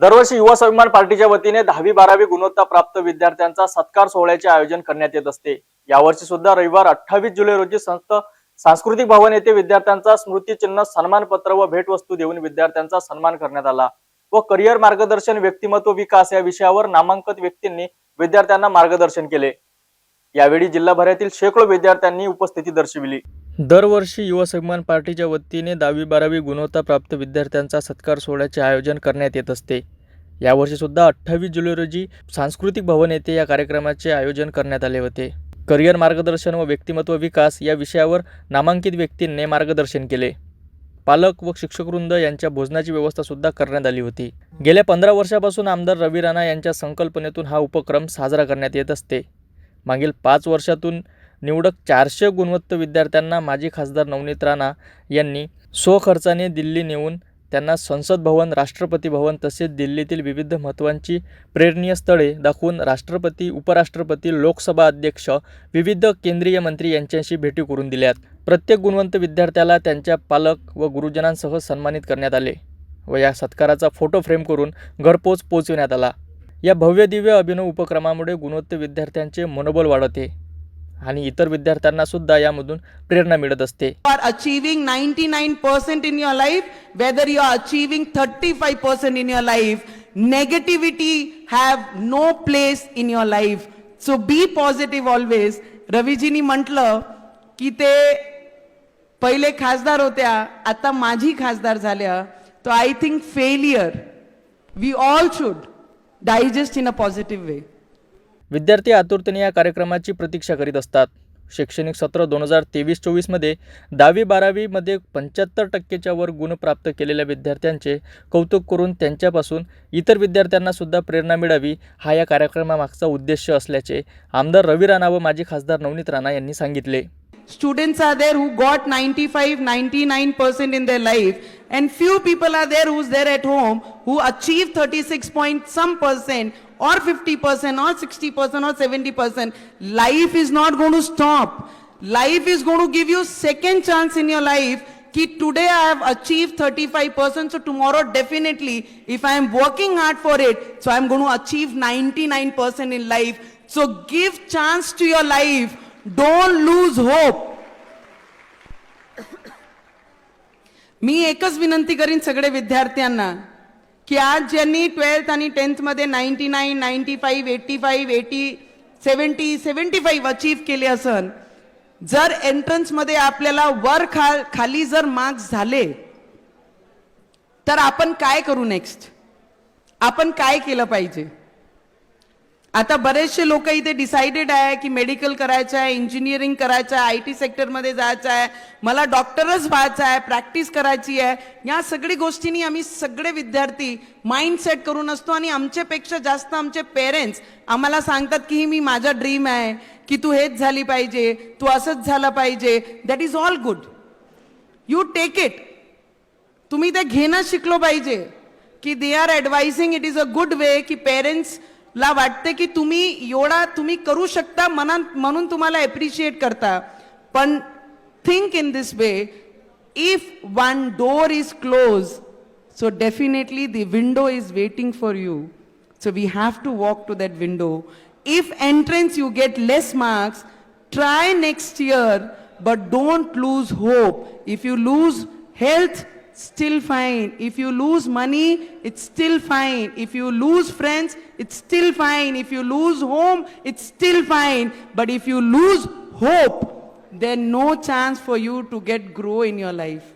दरवर्षी युवा स्वाभिमान पार्टीच्या वतीने दहावी बारावी गुणवत्ता प्राप्त विद्यार्थ्यांचा सत्कार सोहळ्याचे आयोजन करण्यात येत असते. यावर्षी सुद्धा रविवार अठ्ठावीस जुलै रोजी संस्थ सांस्कृतिक भवन येथे विद्यार्थ्यांचा स्मृतिचिन्ह सन्मानपत्र व भेटवस्तू देऊन विद्यार्थ्यांचा सन्मान करण्यात आला व करिअर मार्गदर्शन व्यक्तिमत्व विकास या विषयावर नामांकित व्यक्तींनी विद्यार्थ्यांना मार्गदर्शन केले. यावेळी जिल्हाभरातील शेकडो विद्यार्थ्यांनी उपस्थिती दर्शविली. दरवर्षी युवा सन्मान पार्टीच्या वतीने दहावी बारावी गुणवत्ता प्राप्त विद्यार्थ्यांचा सत्कार सोहळ्याचे आयोजन करण्यात येत असते. यावर्षीसुद्धा अठ्ठावीस जुलै रोजी सांस्कृतिक भवन येथे या कार्यक्रमाचे आयोजन करण्यात आले होते. करिअर मार्गदर्शन व व्यक्तिमत्व विकास या विषयावर नामांकित व्यक्तींनी मार्गदर्शन केले. पालक व शिक्षकवृंद यांच्या भोजनाची व्यवस्थासुद्धा करण्यात आली होती. गेल्या पंधरा वर्षापासून आमदार रवी राणा यांच्या संकल्पनेतून हा उपक्रम साजरा करण्यात येत असते. मागील पाच वर्षातून निवडक चारशे गुणवत्त विद्यार्थ्यांना माजी खासदार नवनीत राणा यांनी स्वखर्चाने दिल्ली नेऊन त्यांना संसद भवन राष्ट्रपती भवन तसेच दिल्लीतील विविध महत्त्वांची प्रेरणीय स्थळे दाखवून राष्ट्रपती उपराष्ट्रपती लोकसभा अध्यक्ष विविध केंद्रीय मंत्री यांच्याशी भेटी करून दिल्यात. प्रत्येक गुणवंत विद्यार्थ्याला त्यांच्या पालक व गुरुजनांसह सन्मानित करण्यात आले व या सत्काराचा फोटो फ्रेम करून घरपोच पोचविण्यात आला. या भव्य दिव्य अभिनव उपक्रमामुळे गुणवत्त विद्यार्थ्यांचे मनोबल वाढते. आणि इतर विद्यार्थ्यांना सुद्धा यामधून प्रेरणा मिळत असते. You are achieving ninety nine percent in your life whether you are achieving thirty five percent in your life negativity have no place in your life so be positive always रवीजीनी म्हटलं की ते पहिले खासदार होत्या आता माझी खासदार झाल्या. तो I think failure we all should digest in a positive way विद्यार्थी आतुरतेने या कार्यक्रमाची प्रतीक्षा करीत असतात. शैक्षणिक सत्र दोन हजार तेवीस चोवीसमध्ये दहावी बारावीमध्ये पंच्याहत्तर टक्केच्या वर गुण प्राप्त केलेल्या विद्यार्थ्यांचे कौतुक करून त्यांच्यापासून इतर विद्यार्थ्यांनासुद्धा प्रेरणा मिळावी हा या कार्यक्रमामागचा उद्देश असल्याचे आमदार रवी राणा व माजी खासदार नवनीत राणा यांनी सांगितले. Students are there who got 95 99% in their life and few people are there who's there at home who achieve 36 point some percent or 50% or 60% or 70% life is not going to stop life is going to give you second chance in your life कि today I have achieved 35%, so tomorrow definitely, if I am working hard for it, so I am going to achieve 99% in life. So give chance to your life. Don't lose hope. मी एकच विनंती करीन सगळे विद्यार्थ्यांना की आज ज्यांनी twelfth आणि टेन्थमध्ये ninety nine ninety five eighty five eighty seventy seventy five achieve केले असन जर एंट्रन्समध्ये आपल्याला वर खा खाली जर मार्क्स झाले तर आपण काय करू नेक्स्ट आपण काय केलं पाहिजे? आता बरेचसे लोक इथे डिसाइडेड आहे की मेडिकल करायचं आहे इंजिनिअरिंग करायचं आहे आय टी सेक्टरमध्ये जायचं आहे मला डॉक्टरच व्हायचं आहे प्रॅक्टिस करायची आहे. या सगळी गोष्टींनी आम्ही सगळे विद्यार्थी माइंडसेट करून असतो आणि आमच्यापेक्षा जास्त आमचे पेरेंट्स आम्हाला सांगतात की ही मी माझा ड्रीम आहे की तू हेच झाली पाहिजे तू असंच झालं पाहिजे. That is all good you take it तुम्ही ते घेणं शिकलो पाहिजे की they are advising it is a good way की पेरेंट्स ला वाटते की तुम्ही एवढा तुम्ही करू शकता मना म्हणून तुम्हाला एप्रिशिएट करता. पण think in this way if one door is close so definitely the window is waiting for you so we have to walk to that window if entrance you get less marks try next year but don't lose hope if you lose health still fine. If you lose money it's still fine. If you lose friends it's still fine. If you lose home it's still fine. But if you lose hope then no chance for you to get grow in your life